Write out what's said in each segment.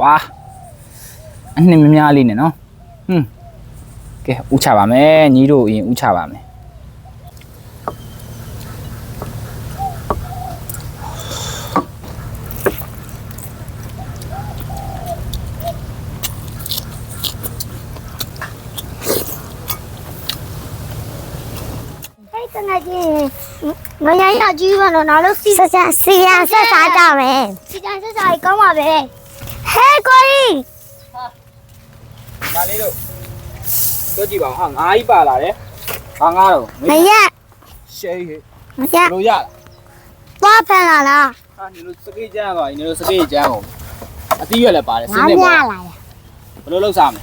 ဝါအနှစ်မများလေးနဲ့နော်ဟွန်းကဲဥချပါမယ်ညီတို့အရင်ဥချပါမယ်အဲ့တနကြီးငရရကြီးပါတော့နောက်လို့စီစစစီရဆက်စားကြမယ်စီကြဆက်စားကောင်းပါပဲ ဟဲကိုကြီး ဒါလေးတို့တို့ကြည့်ပါဦးဟာငါးကြီးပါလာတယ်ဟာငါးတော့ ငရ ရှေးဟေး ငရ လို့ရလား သွားဖန်လာလား ဟာညီတို့စကေးကျန်းသွားညီတို့စကေးကျန်းအောင်အသီးရွက်လည်းပါတယ်စ ငါ င်းနေ မြ ပါ လာ ဘယ်လိုလုပ်စားမလဲ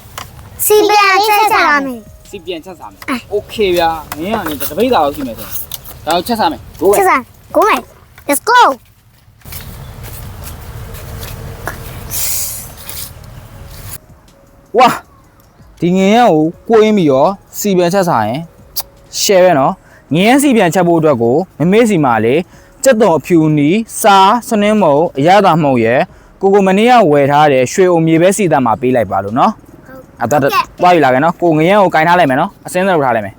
စီပြန်ဆက်စားမယ် စီပြန်ချက်စားမယ်โอเคဗျာမင်းကနေတပိတ်သားလောက်ရှိမယ်ဆိုရင်ဒါကိုချက်စားမယ်ဘိုးပဲ ဆက်စားကိုမယ် let's go ဝါဒီငရင်ကိုကိုရင်းပြီးတော့စီပြန်ချက်စားရင် share ပဲနော်ငရင်စီပြန်ချက်ဖို့အတွက်ကိုမမေ့စီမှာလေစက်တော်အဖြူနီစားစနင်းမုံအရသာမုံရယ်ကိုကိုမနေ့ကဝယ်ထားတဲ့ရွှေအုံမြေပဲစီတတ်မှာပေးလိုက်ပါလို့နော်အဲ့တော့တွားယူလာခဲ့နော်ကိုငရင်ကိုကင်ထားလိုက်မယ်နော်အစင်းစလုပ်ထားလိုက်မယ်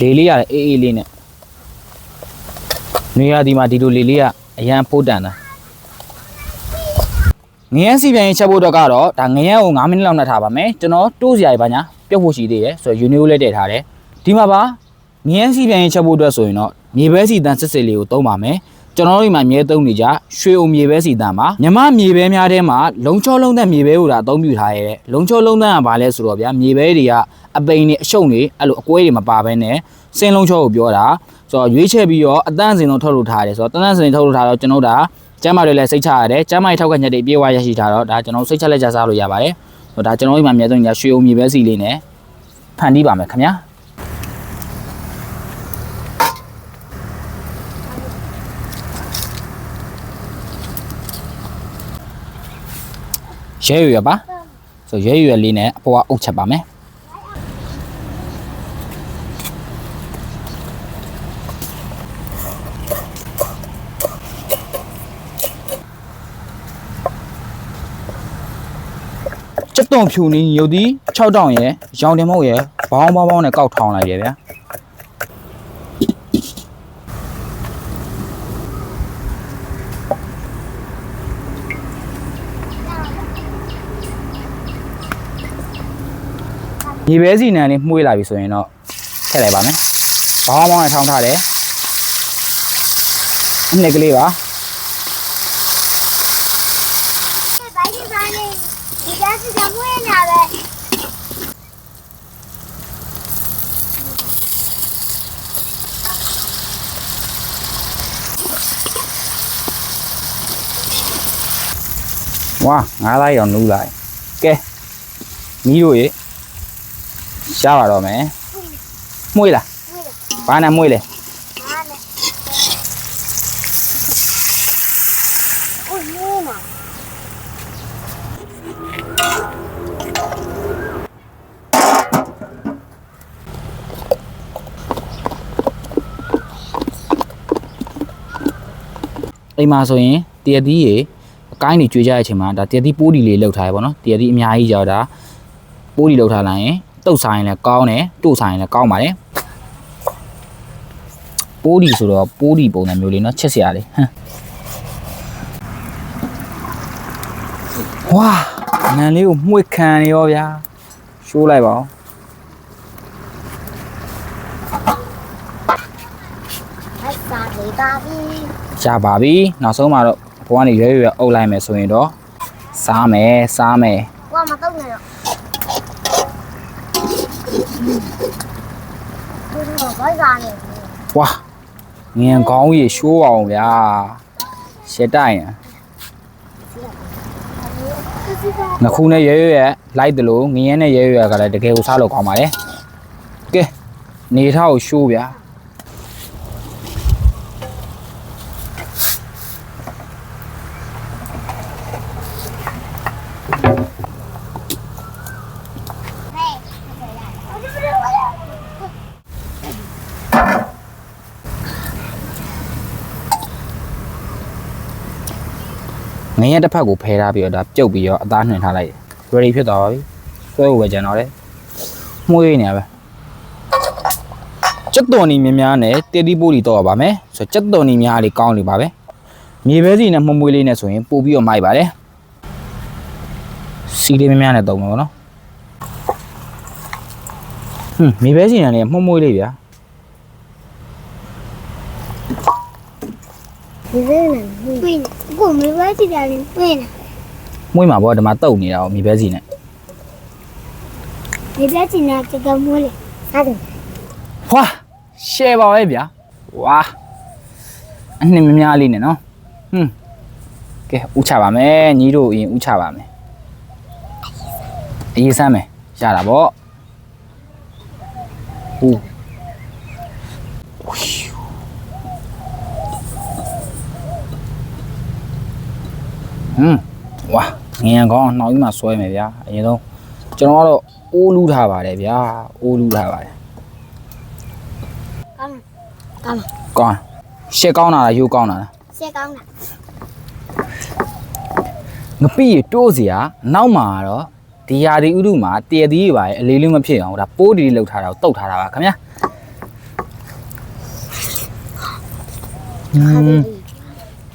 လေလေးရတယ်အေးအေးလေးနဲ့နေရာဒီမှာဒီလိုလေလေးကအရန်ဖိုးတန်တာငရမ်းစီပြန်ရင်ချက်ဖို့တော့ကတော့ဒါငရမ်းကို9မိနစ်လောက်နှက်ထားပါမယ်ကျွန်တော်တိုးစရာကြီးပါညာပြုတ်ဖို့ရှိသေးတယ်ဆိုတော့ယူနီကိုလည်းတည့်ထားတယ်ဒီမှာပါငရမ်းစီပြန်ရင်ချက်ဖို့အတွက်ဆိုရင်တော့မြေပဲစီတန်စစ်စစ်လေးကိုသုံးပါမယ် ကျွန်တော်တို့ဒီမှာမြဲသုံးနေကြရွှေအုံမြေပဲစီတန်ပါမြမမြေပဲများထဲမှာလုံချောလုံးသက်မြေပဲကိုဒါအသုံးပြုထားရတဲ့လုံချောလုံးသက်ကဘာလဲဆိုတော့ဗျာမြေပဲတွေကအပိန်တွေအရှုံတွေအဲ့လိုအကွဲတွေမပါဘဲနဲ့စင်လုံးချောကိုပြောတာဆိုတော့ရွေးချက်ပြီးတော့အတန်းစင်လုံးထုတ်လုပ်ထားတယ်ဆိုတော့တန်းစင်ထုတ်လုပ်ထားတော့ကျွန်တော်တို့ဒါကျမ်းမာတွေလည်းစိတ်ချရတယ်ကျမ်းမာရေးထောက်ကညက်တွေပြေဝရရှိထားတော့ဒါကျွန်တော်စိတ်ချလက်ကြစားလို့ရပါတယ်ဆိုတော့ဒါကျွန်တော်ဒီမှာမြဲသုံးနေကြရွှေအုံမြေပဲစီလေးနဲ့ဖန်တီးပါမယ်ခင်ဗျာ ရဲရွယ်ပါဆိုရဲရွယ်လေးနဲ့အပေါ်ကအုပ်ချက်ပါမယ်စက်တုံဖြူနေရုပ်ဒီ6တောင်ရယ်ရောင်တင်မုတ်ရယ်ဘောင်းဘောင်းဘောင်းနဲ့ကောက်ထောင်လိုက်ရယ်ဗျာ ညီပဲစီနံလေးမှုေးလာပြီဆိုရင်တော့ထည့်လိုက်ပါမယ်ဘောင်းဘောင်းနဲ့ထောင်းထားတယ်အနှစ်ကလေးပါဘိုင်းဒီဘိုင်းလေးဒီကစီကမွေးနေပဲဝါငါးသားရောင်နူးလာတယ်ကဲမီးတို့ရေ ရှားပါတော့မယ်မှုေးလားမွေးတယ်ဘာနဲ့မှုေးလဲဟာနဲ့ဦးမင်းနာအိမ်မှာဆိုရင်တရသီးရေအကိုင်းတွေကျွေးကြတဲ့အချိန်မှာဒါတရသီးပိုးဒီလေးလောက်ထားရပါတော့တရသီးအများကြီးကြောက်တာပိုးဒီလောက်ထားလိုက်ရင် တုတ်ဆိုင်လည်းကောင်းတယ်တို့ဆိုင်လည်းကောင်းပါတယ်ပိုးဒီဆိုတော့ပိုးဒီပုံစံမျိုးလေးเนาะချက်စရာလေးဟမ်ဝါနန်လေးကိုမှု့ခံနေရောဗျာရှိုးလိုက်ပါဦး ပါပြီ ရပါပြီနောက်ဆုံးမှာတော့ဘဝကနေရွဲရွဲအုပ်လိုက်မယ်ဆိုရင်တော့စားမယ်စားမယ် ကိုမတော့နဲ့တော့ ဒီတော့ဘာသာနေဝါငင်ကောင်းကြီးရှိုးအောင်ဗျာရှက်တိုင်ငခုနဲ့ရဲရဲလိုက်တယ်လို့ငရဲနဲ့ရဲရဲကလည်းတကယ်ကိုစားလို့ကောင်းပါလေကဲနေထောက်ရှိုးဗျာ ငရဲတစ်ဖက်ကိုဖယ်ထားပြီးတော့ဒါပြုတ်ပြီးတော့အသားနှွင်ထားလိုက်တယ် ready ဖြစ်သွားပါပြီဆွဲဖို့ပဲကြံတော့တယ်မှုေးနေရပဲစက်တော်နီများများနဲ့တေတီပိုးလီတော့ပါမယ်ဆိုတော့စက်တော်နီများလေးကောင်းနေပါပဲမြေပဲစီနဲ့မှုမွေးလေးနဲ့ဆိုရင်ပို့ပြီးတော့မိုက်ပါတယ်စီလေးများများနဲ့တုံးမှာပေါ့နော်ဟွန်းမြေပဲစီနဲ့လည်းမှုမွေးလေးဗျာဒီစင်းနေဝ င်ကိုမဝဲကြည့်တယ်ဝင်မွေးမှာပေါ့ဒီမှာတုံနေတာကိုမြေပဲစီနဲ့ဒီပြချင်တဲ့တကမိုးလေစားတယ်ဟွာရှယ်ပါပဲဗျာဝါအနှစ်မများလေးနဲ့နော်ဟွန်းကဲဥချပါမယ်ညီတို့အရင်ဥချပါမယ်အေးစမ်းမယ်ရတာပေါ့ဟူ ဟွန်းဝါငင်ရန်ကောင်းနှောက်ကြီးမှာဆွဲမယ်ဗျာအရင်ဆုံးကျွန်တော်ကတော့အိုးလူးထားပါတယ်ဗျာအိုးလူးထားပါတယ်ကောင်းကောင်းကောင်းရှက်ကောင်းတာလားရိုးကောင်းတာလားရှက်ကောင်းတာငပိရတိုးစရာနောက်မှာတော့ဒီယာဒီဥဒုမှာတည်သေးရပါရဲ့အလေးလေးမဖြစ်အောင်ဒါပိုးဒီလေးလောက်ထားတာကိုတုတ်ထားတာပါခင်ဗျာဟွန်း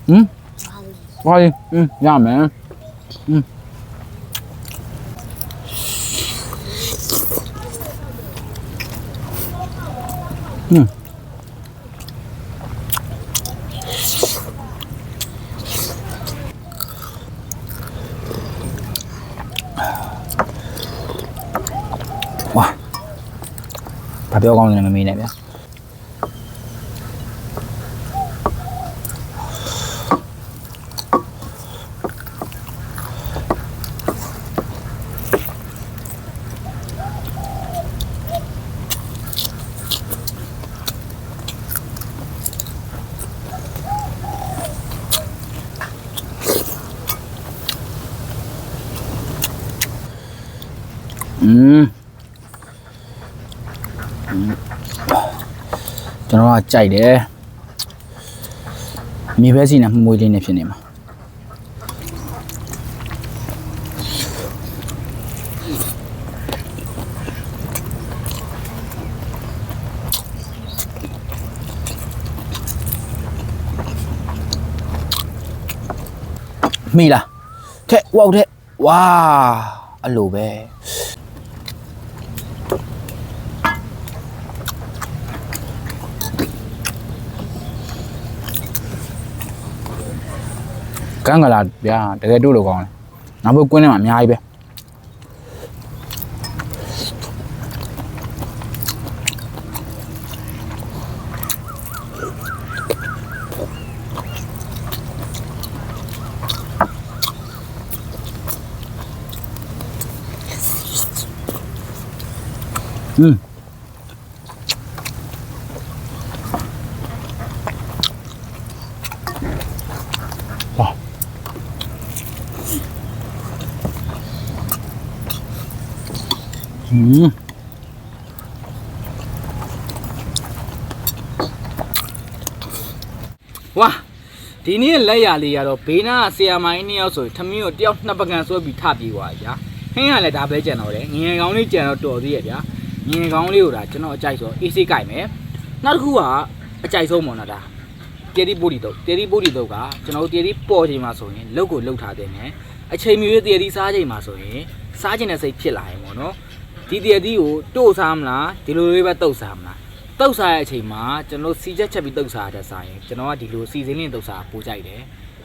ဟမ် ဘာလဲဟမ်ရမယ်ဟမ်ဟမ်ဝါဘာပြောကောင်းတ อืมကျွန်တော်ကကြိုက်တယ်မြေပဲစီနဲ့မှုမွေးလေးနဲ့ဖြစ်နေမှာမိလားထက်ဝေါက်ထက်ဝါအဲ့လိုပဲ ကန်းကလာဗျာတကယ်တို့လို့ကောင်းတယ်နောက်ဘက်ကွင်းထဲမှာအများကြီးပဲอืม ဝါဒီနေ့လက်ရလေးကတော့ဘေးနားကဆီယာမိုင်းနှစ်ယောက်ဆိုရင်ထမင်းကိုတယောက်နှစ်ပကံဆွဲပြီးထပြေးသွားကြဟင်းကလည်းဒါပဲကြံတော့တယ်ငငယ်ကောင်းလေးကြံတော့တော်သေးရဲ့ဗျာငငယ်ကောင်းလေးကိုဒါကျွန်တော်အကြိုက်ဆိုအေးစိတ်ကြိုက်မယ်နောက်တစ်ခုကအကြိုက်ဆုံးပေါ့နော်ဒါတေရီပိုဒီတော့တေရီပိုဒီတော့ကကျွန်တော်တို့တေရီပေါ်ချိန်မှာဆိုရင်လုတ်ကိုလုတ်ထားတဲ့နဲ့အချိန်မီတေရီစားချိန်မှာဆိုရင်စားခြင်းတဲ့စိတ်ဖြစ်လာရင်ပေါ့နော်ဒီတေရီကိုတို့စားမလားဒီလိုလေးပဲတုတ်စားမလား တုတ်စားရဲ့အချိန်မှာကျွန်တော်တို့စီချက်ချက်ပြီးတုတ်စားရတဲ့ဆိုင်ကျွန်တော်ကဒီလိုစီစဉ်လင်းတုတ်စားပို့ကြိုက်တယ်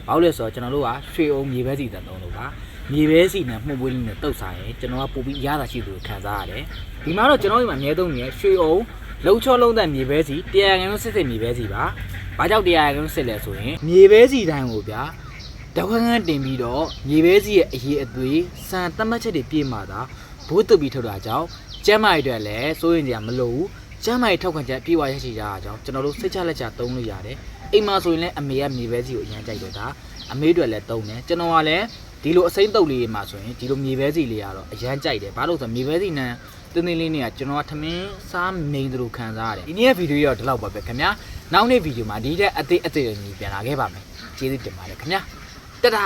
ဘာလို့လဲဆိုတော့ကျွန်တော်တို့ကရွှေအုံမြေပဲစီတန်သုံးလို့ပါမြေပဲစီနဲ့မှုတ်ပွေးလေးနဲ့တုတ်စားရင်ကျွန်တော်ကပို့ပြီးရတာရှိသူခံစားရတယ်ဒီမှာတော့ကျွန်တော်ဒီမှာအများသုံးနေတဲ့ရွှေအုံလုံချောလုံးတဲ့မြေပဲစီတရားငန်းစစ်စစ်မြေပဲစီပါဘာကြောင့်တရားငန်းစစ်လဲဆိုရင်မြေပဲစီတိုင်းကိုဗျာတောက်ခန်းခန်းတင်ပြီးတော့မြေပဲစီရဲ့အရေးအသွေးစံတတ်မှတ်ချက်တွေပြည့်မှသာဘိုးတုပ်ပြီးထုတ်တာကြောင့်ကျမ်းမာရေးအတွက်လည်းစိုးရင်ကြမလို့ဘူး ကျမ်းမာရေးထောက်ခံချက်ပြေဝရရှိကြတာကြောင့်ကျွန်တော်တို့စိတ်ချလက်ချသုံးလို့ရတယ်အိမ်မှာဆိုရင်လည်းအမေကမြေပဲစီကိုအရင်ကြိုက်တယ်ဒါအမေအတွက်လည်းသုံးတယ်ကျွန်တော်ကလည်းဒီလိုအစိမ့်တုပ်လေးမှာဆိုရင်ဒီလိုမြေပဲစီလေးကတော့အရန်ကြိုက်တယ်ဘာလို့လဲဆိုတော့မြေပဲစီနဲ့တင်းတင်းလေးနဲ့ကကျွန်တော်ကထမင်းစားမိန်သလိုခံစားရတယ်ဒီနေ့ရဲ့ဗီဒီယိုတော့ဒီလောက်ပါပဲခင်ဗျာနောက်နေ့ဗီဒီယိုမှာဒီတဲ့အသေးအသေးတွေပြန်လာခဲ့ပါမယ်ကျေးဇူးတင်ပါတယ်ခင်ဗျာတဒါ